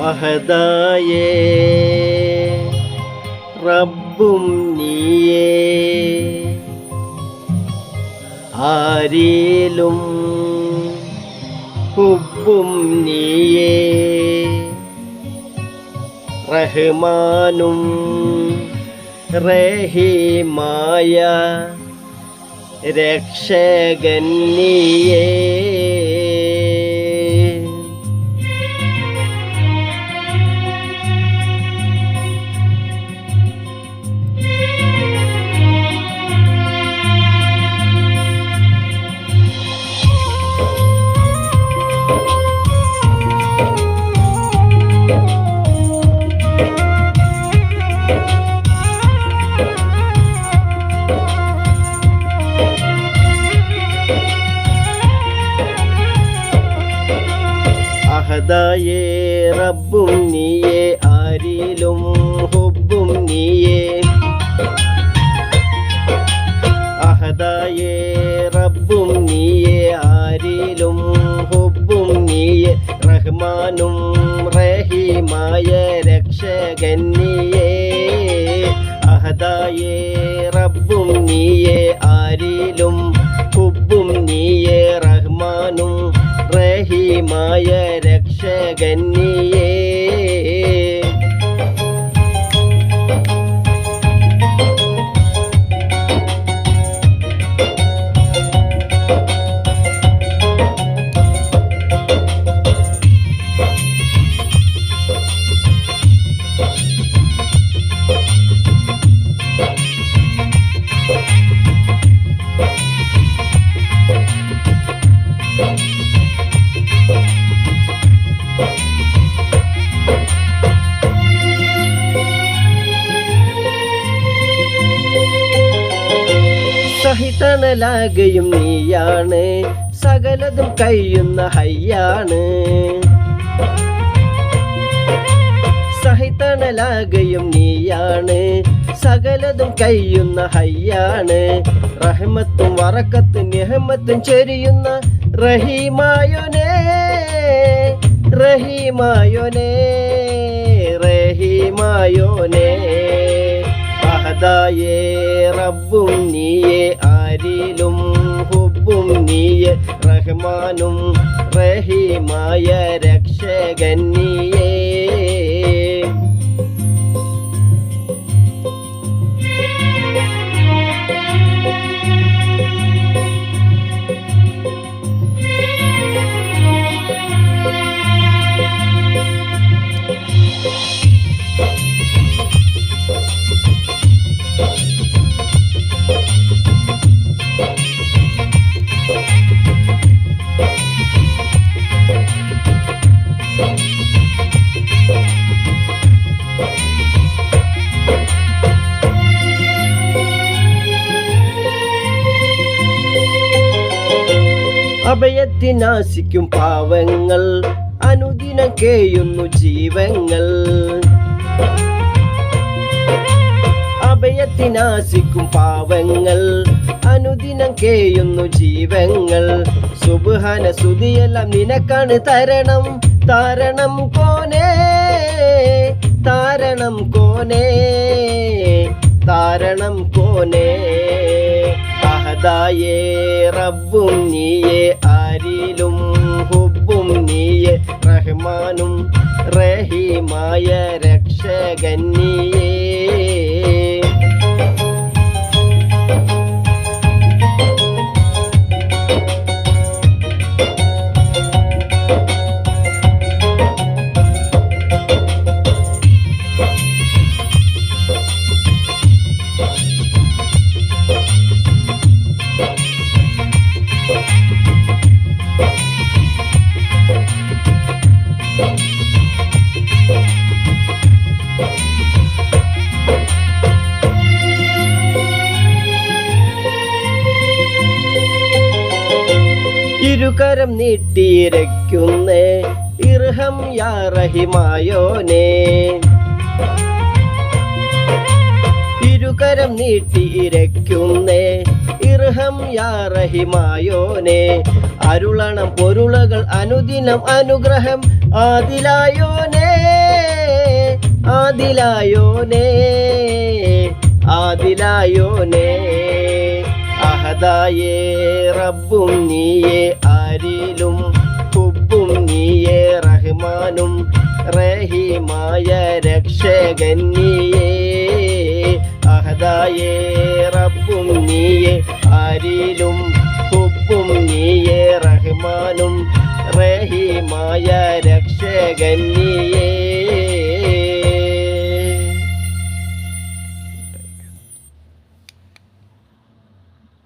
അഹദായേ റബ്ബും നീയേ. ആരിലും ഹുബും നീയേ. റഹ്മാനും റഹീമായ രക്ഷകൻ അഹദായേ റബ്ബും നീയേ ആരിലും ഹുബും നീയേ. അഹദായേ റബ്ബും നീയേ ആരിലും ഹുബും നീയേ. റഹ്മാനും റഹീമായ രക്ഷകൻ നീയേ. അഹദായേ റബ്ബും നീയേ ആരിലും ഹുബും നീയേ. റഹ്മാനും റഹീമായ രക്ഷകൻ സഹിതണലാകയും നീയാണ്. സകലതും കഴിയുന്ന ഹയ്യാണ്. സഹിതണലാകയും നീയാണ്. സകലതും കഴിയുന്ന ഹയ്യാണ്. റഹ്മത്തും വറക്കത്തും നിഹമത്തും ചെരിയുന്ന റഹീമായോനേ റഹീമായോനേ റഹീമായോനേ. അഹദായേ റബ്ബും നീയേ ആരിലും ഹുബും നീയ റഹ്മാനും റഹീമായ രക്ഷകൻ അഭയത്തിനാശിക്കും പാവങ്ങൾ അനുദിനം കേയുന്നു ജീവങ്ങൾ. അഭയത്തിനാശിക്കും പാവങ്ങൾ അനുദിനം കേയുന്നു ജീവങ്ങൾ. സുബുഹന സുതിയെല്ലാം നിനക്കാണ് തരണം താരണം കോനേ താരണം കോനേ താരണം കോനേ. അഹദായേ റബ്ബും നീയേ ആരിലും ഹുബും നീയേ റഹ്മാനും റഹീമായ രക്ഷകൻ ഇരുകരം നീട്ടിയിരയ്ക്കുന്നേ. ഇർഹം യാ റഹിമായോനേ. ഇരുകരം നീട്ടിയിരയ്ക്കുന്നേ. ഇർഹം യാ റഹിമായോനെ. അരുളണം പൊരുളകൾ അനുദിനം അനുഗ്രഹം ആദിലായോനേ. ആദിലായോനേ. ആദിലായോനേ. അഹദായേ റബ്ബും നീയേ ആരിലും കുബും നീയേ റഹ്മാനും റഹീമായ രക്ഷകൻ നീയേ. അഹദായേ റബ്ബും നീയേ ആരിലും കുബും നീയേ റഹ്മാനും റഹീമായ രക്ഷകൻ നീയേ.